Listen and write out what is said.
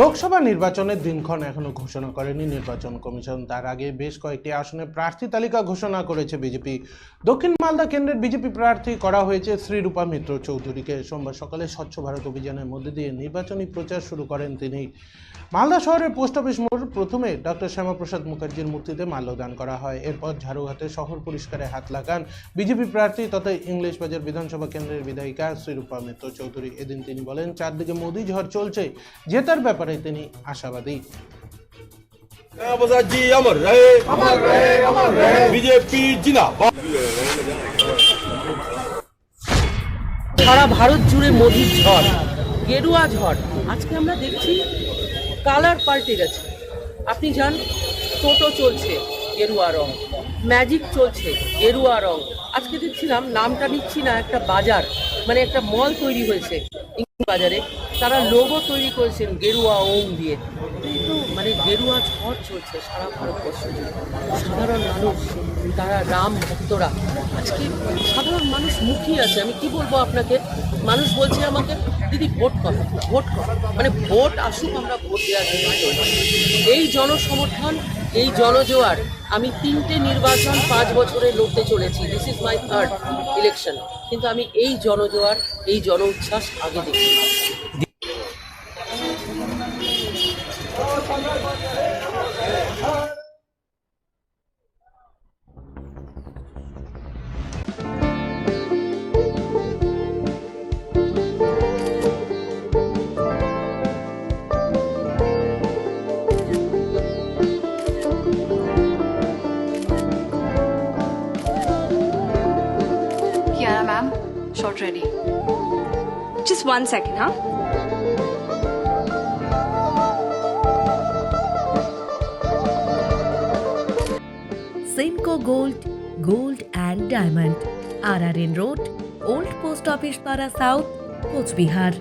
লোকসভা নির্বাচনের দিনক্ষণ এখনও ঘোষণা করেনি নির্বাচন কমিশন। তার আগে বেশ কয়েকটি আসনে প্রার্থী তালিকা ঘোষণা করেছে বিজেপি। দক্ষিণ মালদা কেন্দ্রের বিজেপি প্রার্থী করা হয়েছে শ্রীরূপা মিত্র চৌধুরীকে। সোমবার সকালে স্বচ্ছ ভারত অভিযানের মধ্যে দিয়ে নির্বাচনী প্রচার শুরু করেন তিনি। মালদা শহরের পোস্ট অফিস মোড় প্রথমে ডক্টর শ্যামাপ্রসাদ মুখার্জির মূর্তিতে মাল্যদান করা হয়। এরপর ঝাড়ুহাতে শহর পরিষ্কারে হাত লাগান বিজেপি প্রার্থী তথা ইংলিশ বাজার বিধানসভা কেন্দ্রের বিধায়িকা শ্রীরূপা মিত্র চৌধুরী। এদিন তিনি বলেন, চারদিকে মোদী ঝড় চলছে, জেতার ব্যাপারে ব্যাপারে তিনি আশাবাদী। সারা ভারত জুড়ে মোদীর ঝড় গেরুয়া ঝড়। আজকে আমরা দেখছি কালার পাল্টে গেছে। আপনি যান টোটো চলছে গেরুয়া রং ম্যাজিক চলছে গেরুয়া রং। আজকে দেখছিলাম নামটা নিচ্ছি না একটা বাজার মানে একটা মল তৈরি হয়েছে বাজারে। তারা লোগো তৈরি করেছেন গেরুয়া ওম দিয়ে। এই তো মানে গেরুয়া ঝড় চলছে সারা ভারতবর্ষ। সাধারণ মানুষ, তারা রাম ভক্তরা। আজকে সাধারণ মানুষ মুখিয়ে আছে। আমি কি বলব আপনাকে? মানুষ বলছে আমাকে, দিদি, ভোট কর ভোট কর। মানে ভোট আসুক, আমরা ভোট দেওয়ার জন্য। এই জনসমর্থন, এই জনজোয়ার, আমি তিনটে নির্বাচন পাঁচ বছরে লড়তে চলেছি। This is my third election কিন্তু আমি এই জনজোয়ার, এই জন উচ্ছ্বাস আগে দেখি। Yeah, ma'am. Short ready. Just one second, huh? Simco gold gold and diamond R R N road old post office पारा साउथ कोचबिहार